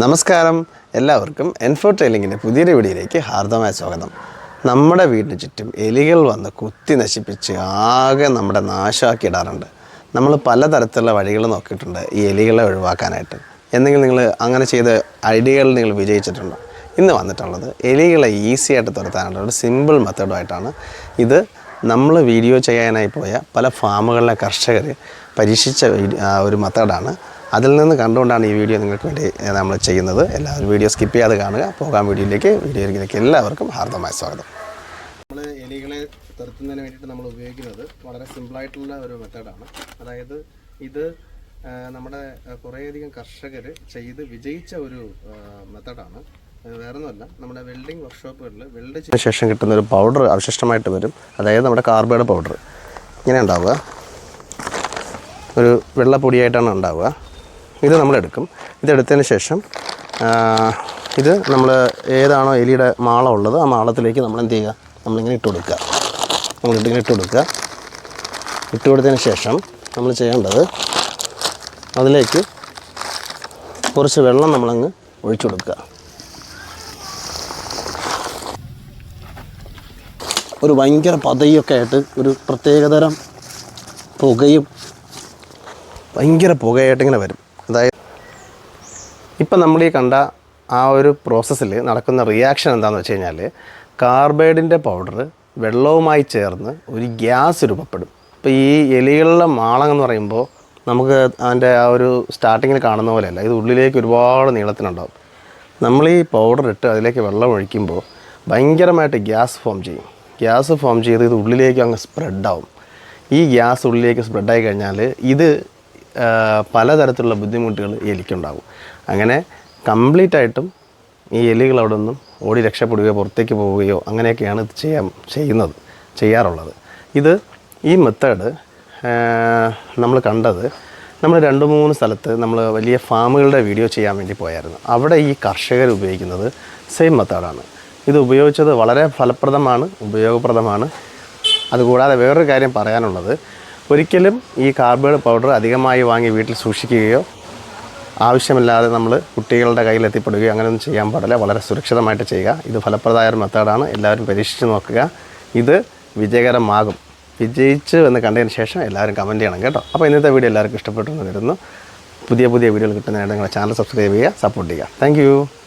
നമസ്കാരം. എല്ലാവർക്കും എൻഫോ ട്രെയിലിങ്ങിന്റെ പുതിയൊരു വീഡിയോയിലേക്ക് ഹാർദമായ സ്വാഗതം. നമ്മുടെ വീടിന് ചുറ്റും എലികൾ വന്ന് കുത്തി നശിപ്പിച്ച് ആകെ നമ്മുടെ നാശമാക്കി ഇടാറുണ്ട്. നമ്മൾ പലതരത്തിലുള്ള വഴികൾ നോക്കിയിട്ടുണ്ട് ഈ എലികളെ ഒഴിവാക്കാനായിട്ട്. എന്തെങ്കിലും നിങ്ങൾ അങ്ങനെ ചെയ്ത ഐഡിയകൾ നിങ്ങൾ വിജയിച്ചിട്ടുണ്ടോ? ഇന്ന് വന്നിട്ടുള്ളത് എലികളെ ഈസി ആയിട്ട് തുരത്താനുള്ള ഒരു സിമ്പിൾ മെത്തേഡുമായിട്ടാണ് ഇത് നമ്മൾ വീഡിയോ ചെയ്യാനായി പോയ പല ഫാമുകളിലെ കർഷകർ പരീക്ഷിച്ച ഒരു മെത്തേഡാണ് അതിൽ നിന്ന് കണ്ടുകൊണ്ടാണ് ഈ വീഡിയോ നിങ്ങൾക്ക് വേണ്ടി നമ്മൾ ചെയ്യുന്നത്. എല്ലാവരും വീഡിയോ സ്കിപ്പ് ചെയ്യാതെ കാണുക. പോകാൻ വീഡിയോയിലേക്ക്. വീഡിയോയിലേക്ക് എല്ലാവർക്കും ഹാർദമായ സ്വാഗതം. നമ്മൾ എലികളെ തെറുത്തുന്നതിന് വേണ്ടിയിട്ട് നമ്മൾ ഉപയോഗിക്കുന്നത് വളരെ സിമ്പിളായിട്ടുള്ള ഒരു മെത്തേഡാണ്. അതായത് ഇത് നമ്മുടെ കുറേയധികം കർഷകർ ചെയ്ത് വിജയിച്ച ഒരു മെത്തേഡാണ്. വേറൊന്നുമല്ല നമ്മുടെ വെൽഡിംഗ് വർക്ക്ഷോപ്പുകളിൽ വെൽഡ് ശേഷം കിട്ടുന്ന ഒരു പൗഡർ അവശിഷ്ടമായിട്ട് വരും. അതായത് നമ്മുടെ കാർബൈഡ് പൗഡർ. ഇങ്ങനെ ഉണ്ടാവുക. ഒരു വെള്ളപ്പൊടിയായിട്ടാണ് ഉണ്ടാവുക. ഇത് നമ്മളെടുക്കും. ഇതെടുത്തതിന് ശേഷം ഇത് നമ്മൾ ഏതാണോ എലിയുടെ മാള ഉള്ളത് ആ മാളത്തിലേക്ക് നമ്മൾ എന്ത് ചെയ്യുക നമ്മളിങ്ങനെ ഇട്ട് കൊടുക്കുക. നമ്മളിട്ടിങ്ങനെ ഇട്ട് കൊടുക്കുക. ഇട്ട് കൊടുത്തതിന് ശേഷം നമ്മൾ ചെയ്യേണ്ടത് അതിലേക്ക് കുറച്ച് വെള്ളം നമ്മളങ്ങ് ഒഴിച്ചു കൊടുക്കുക. ഒരു ഭയങ്കര പതയൊക്കെ ആയിട്ട് ഒരു പ്രത്യേകതരം പുകയും ഭയങ്കര പുകയായിട്ടിങ്ങനെ വരും. ഇപ്പം നമ്മൾ ഈ കണ്ട ആ ഒരു പ്രോസസ്സിൽ നടക്കുന്ന റിയാക്ഷൻ എന്താണെന്ന് വെച്ച് കഴിഞ്ഞാൽ കാർബൈഡിന്റെ പൗഡർ വെള്ളവുമായി ചേർന്ന് ഒരു ഗ്യാസ് രൂപപ്പെടും. ഇപ്പോൾ ഈ എലികളുടെ മാളം എന്ന് പറയുമ്പോൾ നമുക്ക് അതിന്റെ ആ ഒരു സ്റ്റാർട്ടിങ്ങിൽ കാണുന്ന പോലെയല്ല ഇത് ഉള്ളിലേക്ക് ഒരുപാട് നീളത്തിനുണ്ടാവും. നമ്മൾ ഈ പൗഡർ ഇട്ട് അതിലേക്ക് വെള്ളം ഒഴിക്കുമ്പോൾ ഭയങ്കരമായിട്ട് ഗ്യാസ് ഫോം ചെയ്യും. ഗ്യാസ് ഫോം ചെയ്ത് ഇത് ഉള്ളിലേക്ക് അങ്ങ് സ്പ്രെഡാവും ഈ ഗ്യാസ് ഉള്ളിലേക്ക് സ്പ്രെഡായി കഴിഞ്ഞാൽ ഇത് പലതരത്തിലുള്ള ബുദ്ധിമുട്ടുകൾ ഈ എലിക്കുണ്ടാകും. അങ്ങനെ കംപ്ലീറ്റ് ആയിട്ടും ഈ എലികൾ അവിടെ നിന്നും ഓടി രക്ഷപ്പെടുകയോ പുറത്തേക്ക് പോവുകയോ അങ്ങനെയൊക്കെയാണ് ഇത് ചെയ്യാൻ ചെയ്യുന്നത് ചെയ്യാറുള്ളത്. ഇത് ഈ മെത്തേഡ് നമ്മൾ കണ്ടത് നമ്മൾ രണ്ട് മൂന്ന് സ്ഥലത്ത് നമ്മൾ വലിയ ഫാമുകളുടെ വീഡിയോ ചെയ്യാൻ വേണ്ടി പോയായിരുന്നു. അവിടെ ഈ കർഷകർ ഉപയോഗിക്കുന്നത് സെയിം മെത്തേഡാണ് ഇത് ഉപയോഗിച്ചത് വളരെ ഫലപ്രദമാണ് ഉപയോഗപ്രദമാണ്. അതുകൂടാതെ വേറൊരു കാര്യം പറയാനുള്ളത്. ഒരിക്കലും ഈ കാർബൺ പൗഡർ അധികമായി വാങ്ങി വീട്ടിൽ സൂക്ഷിക്കുകയോ ആവശ്യമില്ലാതെ നമ്മൾ കുട്ടികളുടെ കയ്യിൽ എത്തിപ്പെടുകയോ അങ്ങനെയൊന്നും ചെയ്യാൻ പാടില്ല. വളരെ സുരക്ഷിതമായിട്ട് ചെയ്യുക. ഇത് ഫലപ്രദമായ ഒരു മെത്തേഡാണ് എല്ലാവരും പരീക്ഷിച്ച് നോക്കുക. ഇത് വിജയകരമാകും. വിജയിച്ചു എന്ന് കണ്ടതിന് ശേഷം എല്ലാവരും കമന്റ് ചെയ്യണം കേട്ടോ. അപ്പോൾ ഇന്നത്തെ വീഡിയോ എല്ലാവർക്കും ഇഷ്ടപ്പെട്ടു കരുതുന്നു. പുതിയ പുതിയ വീഡിയോകൾ കിട്ടുന്നതിനായിട്ട് നിങ്ങളുടെ ചാനൽ സബ്സ്ക്രൈബ് ചെയ്യുക സപ്പോർട്ട് ചെയ്യുക. താങ്ക്